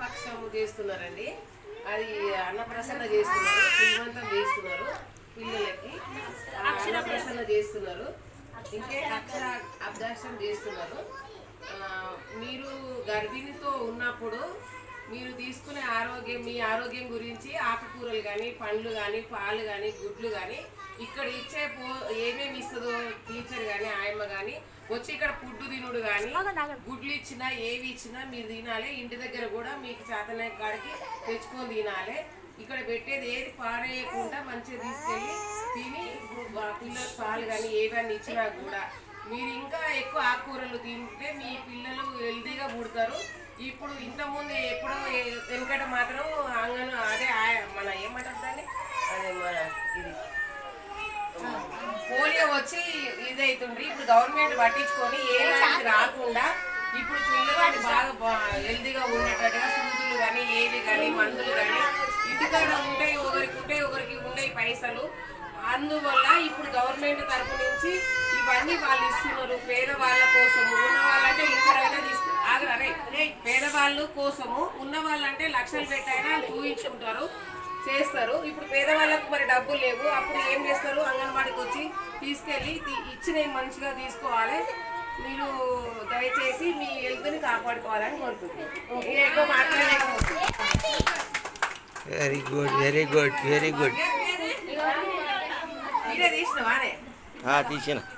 పక్షము చేస్తున్నారండి. అది అన్నప్రసన్న చేస్తున్నారు శ్రీమంతం చేస్తున్నారు పిల్లలకి. ఆ, అన్నప్రసన్న చేస్తున్నారు. ఇంకే అక్షర అభ్యాసం చేస్తున్నారు. మీరు గర్భిణితో ఉన్నప్పుడు మీరు తీసుకునే ఆరోగ్యం మీ ఆరోగ్యం గురించి ఆకుకూరలు కానీ పండ్లు కానీ పాలు కానీ గుడ్లు కానీ ఇక్కడ ఇచ్చే పో ఏమేమి ఇస్తుందో టీచర్ కానీ ఆయమ్మ కానీ వచ్చి ఇక్కడ ఫుడ్ తినుడు కానీ గుడ్లు ఇచ్చినా ఏవి ఇచ్చినా మీరు తినాలి. ఇంటి దగ్గర కూడా మీకు చేతనే కాడికి తెచ్చుకొని తినాలి. ఇక్కడ పెట్టేది ఏది పారేయకుండా మంచిగా తీసుకెళ్ళి తిని ఇప్పుడు పాలు కానీ ఏవన్నీ ఇచ్చినా కూడా మీరు ఇంకా ఎక్కువ ఆకుకూరలు తింటే మీ పిల్లలు హెల్తీగా పుడతారు. ఇప్పుడు ఇంతకుముందు ఎప్పుడో వెనకట మాత్రం అంగను అదే మన ఏమంటారు దాన్ని? అదే మన ఇది. పోలియో వచ్చి ఇదైతుండ్రి. ఇప్పుడు గవర్నమెంట్ పట్టించుకొని ఏ రాకుండా ఇప్పుడు పిల్లలు బాగా హెల్దీగా ఉండేటట్టుగా సూదులు కానీ ఏవి కానీ మందులు కానీ ఇంటికాడ ఉంటాయి ఒకరికి ఉంటాయి ఒకరికి ఉన్నాయి పైసలు. అందువల్ల ఇప్పుడు గవర్నమెంట్ తరపు నుంచి ఇవన్నీ వాళ్ళు ఇస్తున్నారు. పేదవాళ్ళ కోసము ఉన్న పేదవాళ్ళు కోసము ఉన్న వాళ్ళంటే లక్షలు పెట్టైనా చూయించుకుంటారు చేస్తారు ఇప్పుడు పేదవాళ్ళకు మరి డబ్బులు లేవు అప్పుడు ఏం చేస్తారు అంగన్వాడికి వచ్చి తీసుకెళ్ళి ఇచ్చినవి మంచిగా తీసుకోవాలి మీరు దయచేసి మీ హెల్త్ని కాపాడుకోవాలని కోరుకుంటున్నాను very good very good very good తీసిన